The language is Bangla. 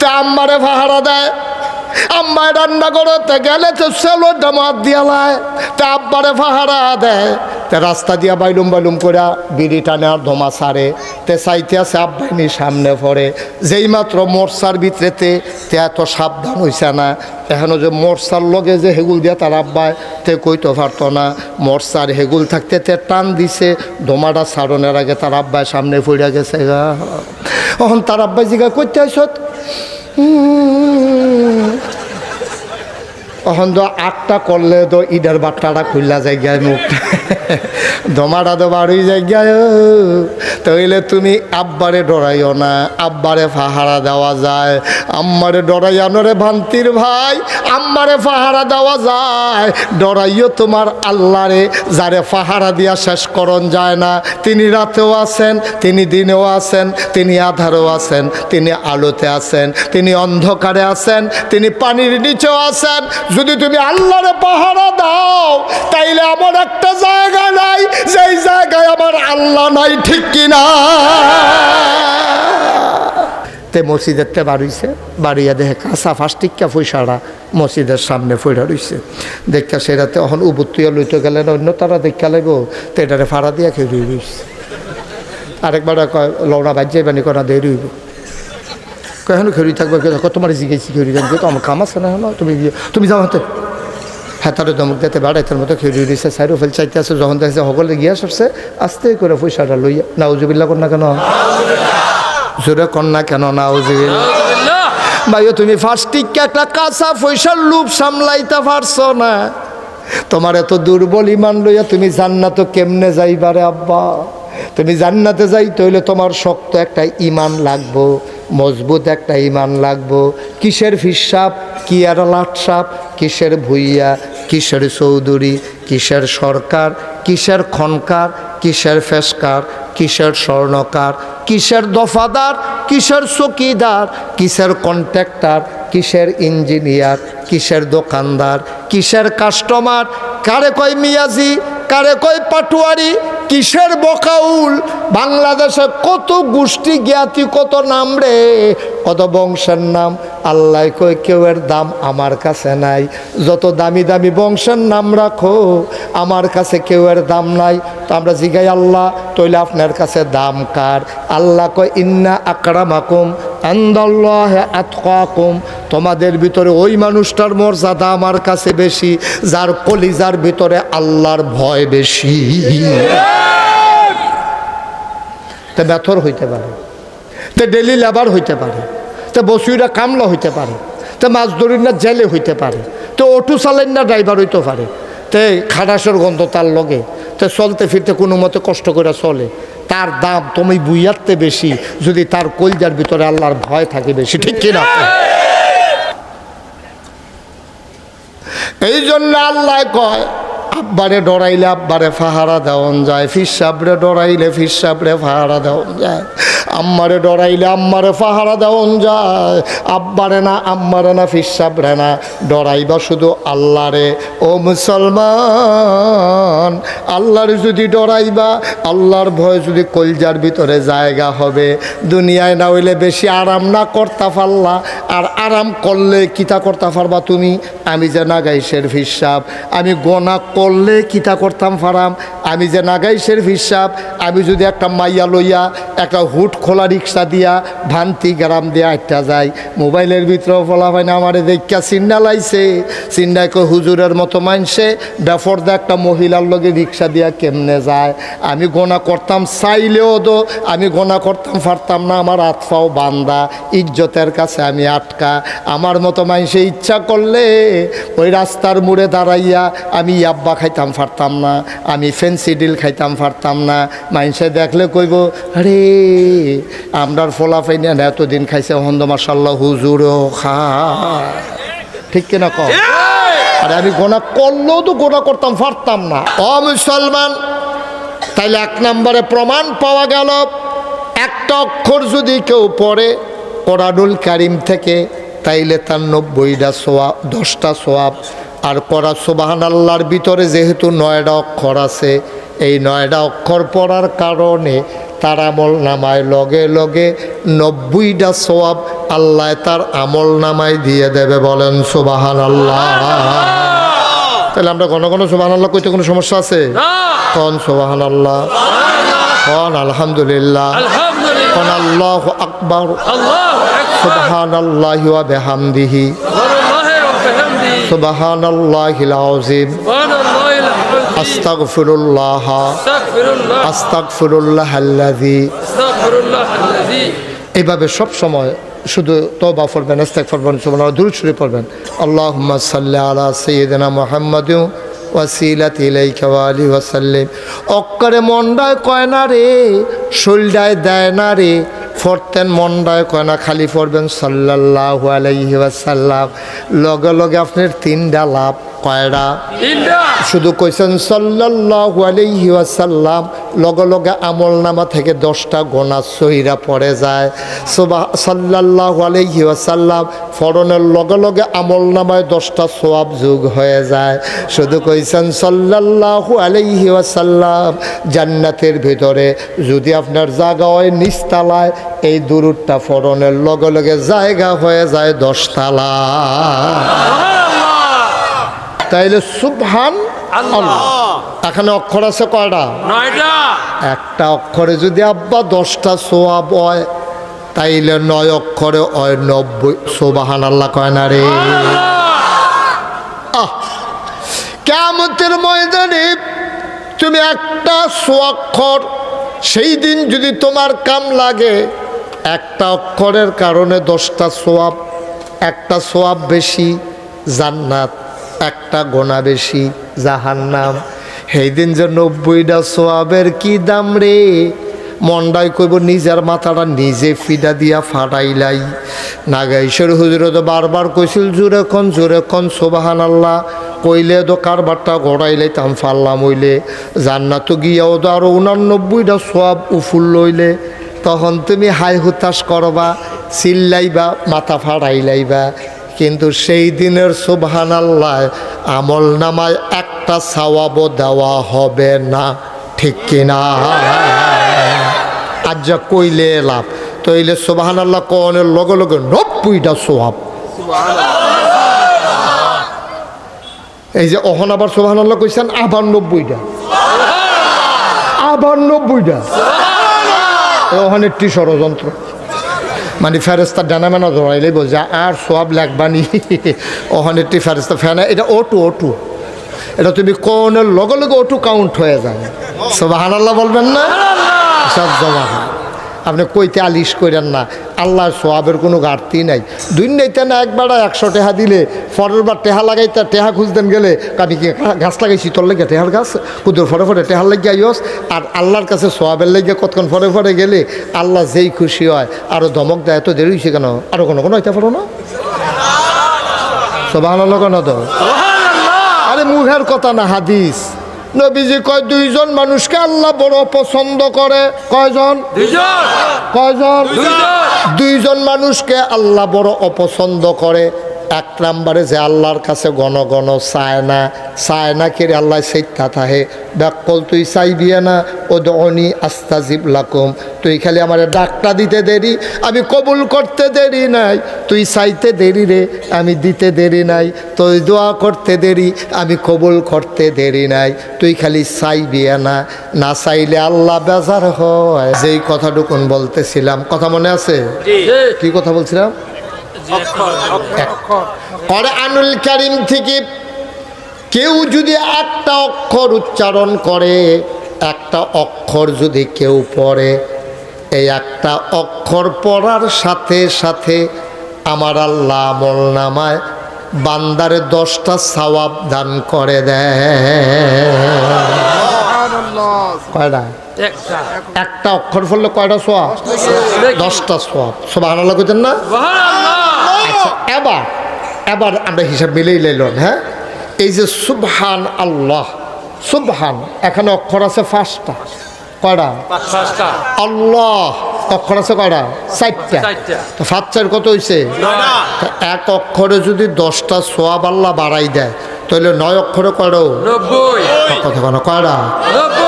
তা আম্মারে পাহারা দেয়। আম্মায় রান্না করতে গেলে তো সেলো ডামাত দিয়ালায় তা আব্বারে পাহারা দেয়। তে রাস্তা দিয়া বাইলুম বাইলুম করে বিড়ি টানে আর ধমা সারে। তে চাইতে আছে আব্বাইনি সামনে পড়ে। যেই মাত্র মোরসার ভিতরেতে তে এত সাবধান হইছে না। এখনও যে মোরসার লগে যে হেগুল দিয়া তার আব্বায় তে কইতে পারতো না। মোরসার হেগুল থাকতে তে টান দিছে। ধোমাটা সারণের আগে তার আব্বায় সামনে পড়ে গেছে গা। এখন তার আব্বাই জিগা করতে আসত তখন তো আটটা করলে তো ইডার বাট্টাটা খুললা জায়গায় মুখটা দমাটা তো বাড়ি জায়গায় তাইলে তুমি আব্বারে ডরাইও না, আব্বারে ফাহারা দেওয়া যায়। আম্মারে ডরাইয়ানো রে ভান্তির ভাই, আম্মারে ফাহারা দেওয়া যায়। ডরাইও তোমার আল্লাহরে, যারে ফাহারা দিয়া শেষ করণ যায় না। তিনি রাতেও আছেন, তিনি দিনেও আছেন, তিনি আধারেও আছেন, তিনি আলোতে আছেন, তিনি অন্ধকারে আছেন, তিনি পানির নিচেও আছেন। যদি তুমি আল্লাহরে পাহারা দাও, তাইলে আমার একটা জায়গা নাই যেই জায়গায় আমার আল্লাহ নাই, ঠিক কিনা? তে মসজিদেরটা বাড়িছে বাড়িয়া দেখে কাঁচা ফাস্টিকা পয়সাটা মসজিদের সামনে ফইরা রইছে। দেখা সেটাতে অহন উবুত্তুয়া লইতে গেলে অন্য তারা দেখা লাগবো তো এটারে ফাড়া দিয়া খেয়ে রইছে। আরেকবার কয় বাজ্যে বানি করা দেরি রইব কেন খেরি থাকবে তোমার জিজ্ঞেসি খেরি থাকবে। তো আমার কাম আছে না তুমি তুমি যাও হাতে। হ্যাঁ তার দমক দিতে বেড়াইতের মতো খেয়ে দিয়েছে সাইড ফেল চাইতে আছে যখন দেখছে সকলে গিয়া সরছে আস্তে করে পয়সাটা লইয়া নাউজুবিল্লা কন্যা কেন? জোরে কন্যা কেন নাউজুবিল্লা ভাইও, তুমি ফার্স্ট টিকা একটা কাঁচা পয়সার লুপ সামলাইতে পারছ না। তোমার এত দুর্বল ইমান লইয়া তুমি জান্নাত কেমনে যাইবারে আব্বা? তুমি জান্নাতে যাইতে হইলে তোমার শক্ত একটা ইমান লাগবো, মজবুত একটা ইমান লাগবো। কিসের ফিসাপ কি আর লাটসাপ কিসের ভুইয়া, কিসের চৌধুরী, কিসের সরকার, কিসের খনকার, কিসের ফেসকার, কিসের স্বর্ণকার, কিসের দফাদার, কিসের চকিদার, কিসের কন্ট্রাক্টর, কিসের ইঞ্জিনিয়ার, কিসের দোকানদার, কিসের কাস্টমার, কারে কয় মিয়াজি, কারে কয় পাটুয়ারি কিসের বকাউল? বাংলাদেশে কত গোষ্ঠী জ্ঞাতি, কত নাম রে? কত বংশের নাম? আল্লাহ কয়, কেউ এর দাম আমার কাছে নাই। যত দামি দামি বংশের নাম রাখো, আমার কাছে কেউ এর দাম নাই। তো আমরা জিগাই, আল্লাহ তৈলে আপনার কাছে দাম কার? আল্লাহ কয়, ইন্না আকরামাকুম আন্দাল্লাহ আতকাকুম, তোমাদের ভিতরে ওই মানুষটার মর্যাদা আমার কাছে বেশি, যার কলিজার ভিতরে আল্লাহর ভয় বেশি। তে ব্যথর হইতে পারে, তে ডেলি লেবার হইতে পারে, তে বসুইরা কামলা হইতে পারে, তে মাছ ধরির না জেলে হইতে পারে, তো অটো চালাইন না ড্রাইভার হইতে পারে, তে খাটাসের গন্ধ তার লগে, তে চলতে ফিরতে কোনো মতে কষ্ট করে চলে। তার দাম তুমি বুইয়াতে বেশি, যদি তার কলজার ভিতরে আল্লাহর ভয় থাকে বেশি, ঠিক কিনা? এই জন্য আল্লাহ কয় আব্বারে ডরাইলে আব্বারে ফাহারা দেওয়ান যায়। ফিসাবরে ডরাইলে ফিসাবরে ফাহারা দেওয়ান যায়। আম্মারে ডরাইলে আম্মারে ফাহারা দেওয়ান যায়। আব্বারে না, আম্মারে না ফিসাবরে না। ডরাইবা শুধু আল্লাহরে। ও মুসলমান, আল্লাহর যদি ডরাইবা, আল্লাহর ভয় যদি কলজার ভিতরে জায়গা হবে। দুনিয়ায় না হইলে বেশি আরাম না করতে পারলা। আর আরাম করলে কিতা করতে পারবা তুমি? আমি যে না নাগাইশের হিসাব আমি গোনা করলে কিতা করতাম ফারাম? আমি যে নাগাইশের হিসাব, আমি যদি একটা মাইয়া লইয়া, একটা হুট খোলা রিক্সা দিয়া ভান্তি গ্রাম দিয়া একটা যাই, মোবাইলের ভিতরেও বলা হয় না, আমারে দেখা চিন্না লাইছে। চিন্নায় কই হুজুরের মতো মানছে বেফরদা একটা মহিলার লগে রিক্সা দিয়া কেমনে যায়? আমি গোনা করতাম, চাইলেও তো আমি গোনা করতাম, ফারতাম না, আমার আতফাও বান্দা, ইজ্জতের কাছে আমি আটকা। আমার মতো মানুষে ইচ্ছা করলে ওই রাস্তার মুড়ে দাঁড়াইয়া আমি ইয়াব্বা খাইতাম পারতাম না, আমি ফেন্সি ডিল খাইতাম পারতাম না। মানুষে দেখলে কইব, আরে, আমরার ফোলা ফাইনা এতদিন খাইছে হন্দ মাসাল্লাহ হুজুরও খা। ঠিক কিনা কম আরে, আমি গোনা করলেও তো গোনা করতাম পারতাম না। অ, মুসলমান, তাইলে এক নম্বরে প্রমাণ পাওয়া গেল, একটা অক্ষর যদি কেউ পড়ে, কোরআনুল কারিম থেকে, তাইলে তার নব্বইটা সোয়াব দশটা সোয়াব আর করা সোবাহান আল্লাহর ভিতরে যেহেতু নয়টা অক্ষর আছে এই নয়টা অক্ষর পড়ার কারণে তার আমল নামায় লগে লগে নব্বইটা সোয়াব আল্লাহ তার আমল নামায় দিয়ে দেবে বলেন সুবাহান আল্লাহ তাহলে আমরা ঘন ঘন সুবাহান আল্লাহ কইতে কোনো সমস্যা আছে? কন সুবাহান আল্লাহ কন আলহামদুলিল্লাহ? কন আল্লাহ আকবর? সুবহান আল্লাহ বিহামদিহি। সুবহান সুবহানাল্লাহিল আযীম। আস্তাগফিরুল্লাহ আস্তাগফিরুল্লাহ। আস্তাগফিরুল্লাহ। আল্লাযী আস্তাগফিরুল্লাহ আল্লাযী এইভাবে সব সময় শুধু তওবা পড়বেন ইস্তেগফার পড়বেন সুবহানাল্লাহ দুরূদ শরীফ পড়বেন। আল্লাহুম্মা সাল্লি আলা সাইয়্যিদিনা মুহাম্মাদ ওয়াসিলাত ইলাইকা ওয়া আলিহি ওয়া সাল্লিম অক্করে মন্ডায় কয় না রে শৈলডায় দেয় না রে ফরতেন মন্ডায় কয় না খালি পড়বেন সাল্লাহ আলাইহি ওয়াসাল্লাম। লগে লগে আপনার তিনটা লাভ। তিনটা। শুধু কইছেন সাল্লাল্লাহু আলাইহি ওয়াসাল্লাম লগে লগে আমল নামা থেকে দশটা গোনা সহিরা পড়ে যায়। সোবা সাল্লাল্লাহু আলাইহি ওয়াসাল্লাম ফরনের লগে লগে আমল নামায় দশটা সোয়াব যোগ হয়ে যায়। শুধু কইছেন সাল্লাল্লাহু আলাইহি ওয়াসাল্লাম জান্নাতের ভিতরে যদি আপনার জায়গা হয় নিচতলায় এই দুরুটটা ফরনের লগে লগে জায়গা হয়ে যায় দশতলা তাইলে সুবহান আল্লাহ। এখানে অক্ষর আছে কয়টা? নয়টা। একটা অক্ষরে যদি আব্বা দশটা সোয়াব হয় তাইলে নয় অক্ষরে হয় নব্বই। সোবাহান আল্লাহ কয় না রে? আহ। কেমতের ময়দানে তুমি একটা সোয়াক্ষর সেই দিন যদি তোমার কাম লাগে একটা অক্ষরের কারণে দশটা সোয়াব একটা সোয়াব বেশি জান্নাত। একটা গোনা বেশি, জাহান্নাম। সেই দিন যে নব্বইটা সোয়াবের কি দাম রে? মন্ডাই কইব নিজের মাথাটা নিজে ফিডা দিয়া ফাটাইলাই। নাগাইশ্বর হুজুরে তো বারবার কইছিল জোরে কন জোরে কন সোবাহান আল্লাহ কইলে তো কারবারটা গড়াইলে তাম ফাল্লাম হইলে। জান্নাত গিয়াও তো আরও উনানব্বইটা সোয়াব উফুল লইলে। তখন তুমি হাই হুতাশ করবা, চিল্লাইবা, মাথা ফাড়াইলাইবা। কিন্তু সেই দিনের সুবহান আল্লাহ আমল নামায় একটা সাওয়াবও দেওয়া হবে না। ঠিক কিনা? আজ যা কইলে লাভ তইলে সুবহান আল্লাহ কনের লগে লগে নব্বইটা সোয়াব এই যে অহন আবার সুবহান আল্লাহ কইছেন আবার নব্বইটা। আবার নব্বইটা। ওখানে একটি ষড়যন্ত্র। মানে ফেরেস্তা ডানা মেনা লাগবো বোঝা আর সব লাগবানি একটি ফেরেস্তা ফেনা এটা ওটু টু এটা তুমি কোনের লগে লগে ওটু কাউন্ট হয়ে যাবে সব হানাল্লাহ বলবেন না? সব জমা হয়। আপনি কইতে আলিশ করেন না। আল্লাহর সোয়াবের কোনো ঘাটতি নাই। দুই নেইতে না একবার একশো টেহা দিলে পরের বার টেহা লাগাইতে টেহা খুঁজতেন গেলে আমি কি গাছ লাগাইছি তোর লেগে টেহার গাছ? কুদুর ফরে ফরে টেহার লেগে আইস আর আল্লাহর কাছে সোয়াবের লেগে কতক্ষণ ফরে ফরে গেলে আল্লাহ যেই খুশি হয় আরও ধমক দেয় এত দেরি হয়েছে কেন? আরও কোনো কোনো হইতে পারো না? সবাহ কেন তো? আরে মুখের কথা না হাদিস। নবীজি কয় দুইজন মানুষকে আল্লাহ বড় পছন্দ করে। কয়জন? কয়জন? দুইজন। দুইজন মানুষকে আল্লাহ বড় অপছন্দ করে। এক নাম্বারে যে আল্লাহর কাছে গণ গণ চায় না চায় না কে আল্লাহ সেইটা থাহে ব্যাকল তুই চাইবি না ও দনি আস্তাজিব লাকুম। তুই খালি আমার ডাকটা দিতে দেরি আমি কবুল করতে দেরি নাই। তুই চাইতে দেরি রে আমি দিতে দেরি নাই। তুই দোয়া করতে দেরি আমি কবুল করতে দেরি নাই। তুই খালি চাইবি না না চাইলে আল্লাহ বেজার হয়। যেই কথাটুকুন বলতেছিলাম কথা মনে আছে? কি কথা বলছিলাম? আনুল কারিম থেকে কেউ যদি একটা অক্ষর উচ্চারণ করে একটা অক্ষর যদি কেউ পড়ে এই একটা অক্ষর পড়ার সাথে সাথে আমার আল্লাহ আমল নামায় বান্দারে দশটা সওয়াব দান করে দেয়। কয়টা? একটা। অক্ষর পড়লে কয়টা সোয়াব দশটা। সোয়াব সব আল্লাহ করতেন না? এবার এবার আমরা হিসাব মিলেই লাইলাম হ্যাঁ? এই যে সুবহান আল্লাহ সুবহান এখানে অক্ষর আছে কয়টা? পাঁচটা। আল্লাহ অক্ষর আছে কড়া চারটা। তো চার কত হয়েছে এক অক্ষরে যদি দশটা সোয়াব আল্লাহ বাড়াই দেয় তাহলে নয় অক্ষরে নব্বই। কথা কেন নব্বই।